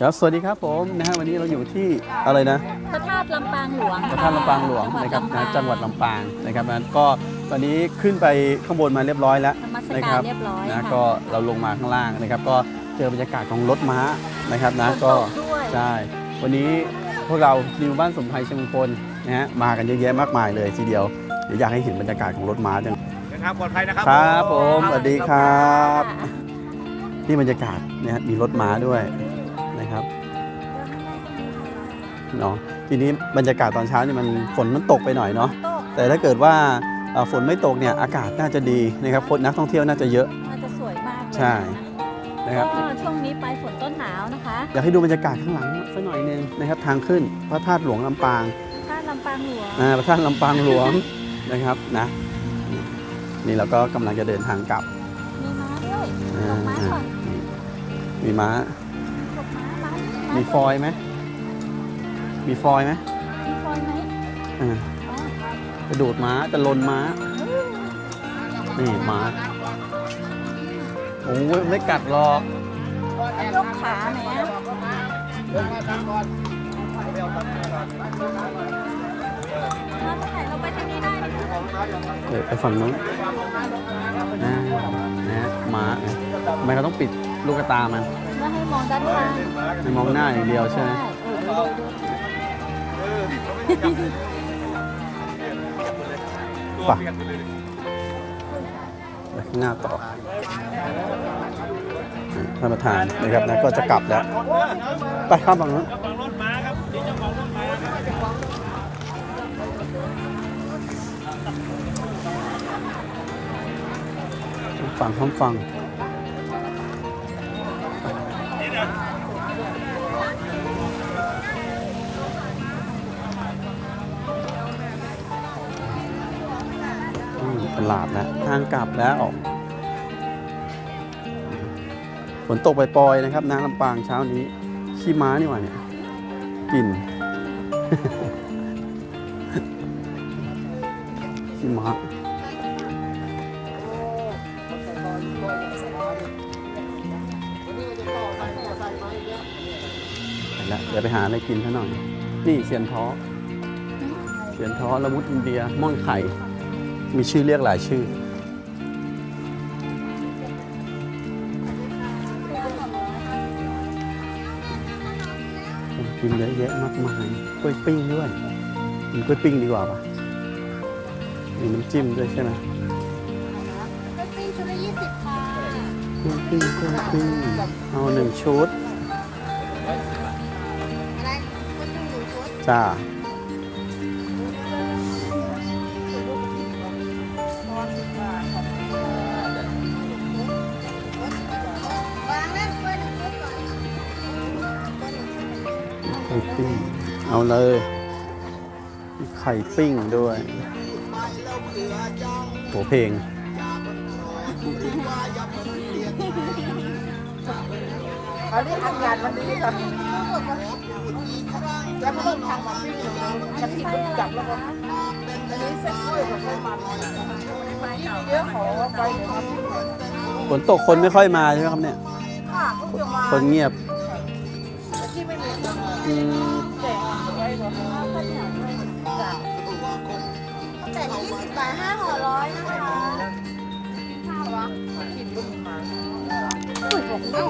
ครับสวัสดีครับผมนะฮะวันนี้เราอยู่ที่อะไรนะพระธาตุลำปางหลวงพระธาตุลำปางหลวงนะครับนะจังหวัดลำปางนะครับนะก็ตอนนี้ขึ้นไปข้างบนมาเรียบร้อยแล้วนมัสนะกาครัรบเรียบร้อยนะค่ะก็เราลงมาข้างล่างนะครับ ก็เจอบรรยากาศของรถม้านะครับนะฝนก็ตด้วยใช่วันนี้พวกเราทีมบ้านสมไทยเชียงคลนะฮะมากันเยอะแยะมากมายเลยทีเดียวเดี๋ยวอยากให้เห็นบรรยากาศของรถม้าจังเดินทางปลอดภัยนะครับครับผมสวัสดีครับค่ะนี่บรรยากาศนะฮะมีรถม้าด้วยนะ ครับเนาะทีนี้บรรยากาศตอนเช้านี่มันฝนมันตกไปหน่อยเนาะตกแต่ถ้าเกิดว่าเอ่อฝนไม่ตกเนี่ยอากาศน่าจะดีนะครับคนนักท่องเที่ยวน่าจะเยอะน่าจะสวยมากเลยใช่นะครับก็ช่วงนี้ไปฝนต้นหนาวนะคะ อยากให้ดูบรรยากาศข้างหลังสักหน่อยหนึงนะครับ ทางขึ้นพระธาตุหลวงลำปางธาตุลำปางหลวงอ่าพระธาตุลำปางหลวงนะครับนะนี่เราก็กำลังจะเดินทางกลับมีม้าด้วยอ่าตกม้าก่อนมีม้าตกม้า ม้ามีมีฟอยล์ไหมมีฟอยล์ไหมมีฟอยล์ไหมอ่าอ๋อกระโดดม้าจะลนม้า นี่ม้า โอ้ยไม่กัดหรอกยกขาไหนอะมาเมื่อไหร่เราไปทางนี้ได้นะคะเออไปฝั่งนู้นนะนะฮะม้านะทำไมเขาต้องปิดลูกตามัน ไม่ให้มองด้านข้างให้มองหน้าอย่างเดียวใช่ไหมเออดูดูดูไปไปหน้าต่อท่านประธานนะครับนะก็จะกลับแล้ว ไปข้ามฝั่งนู้นรถม้าครับนี่เจ้าของรถม้าฝั่งข้ามฝั่ง อืมตลาดแล้วทางกลับแล้วฝนตกปล่อยๆนะครับน้ำลำปางเช้านี้ ขี้ม้านี่หว่าเนี่ยกลิ่นขี้ม้าไปแล้วเดี๋ยวไปหาอะไรกินซะหน่อย นี่เซียนท้อเซียนท้อละมุดอินเดียม่อนไข่ มีชื่อเรียกหลายชื่อ กินเยอะแยะมากมายกล้วยปิ้งด้วยกินกล้วยปิ้งดีกว่าปะมีน้ำจิ้มด้วยใช่ไหมก็ปิ้งชุดละยี่สิบค่ะกล้วยปิ้งกล้วยปิ้งเอาหนึ่งชุดอะไรก็ปิ้งหนึ่งชุดจ้า ไข่ปิ้ง เอาเลยมีไข่ปิ้งด้วยโหเพลง อันนี้อากาศวันนี้ครับแล้วไม่ต้องทำแบบนี้เลยกะทิมันจับแล้วก็อันนี้เส้นกล้วยกับไส้มันที่เยอะขอไปเลยครับฝนตกคนไม่ค่อยมาใช่ไหมครับเนี่ยค่ะก็จะมาคนเงียบที่ไม่มีคนอืม แจกไว้ก่อนจ้ะแต่ยี่สิบบาทห้าห่อร้อยนะคะข้าววะกินก็มีมาอุ้ยบอกเอ้า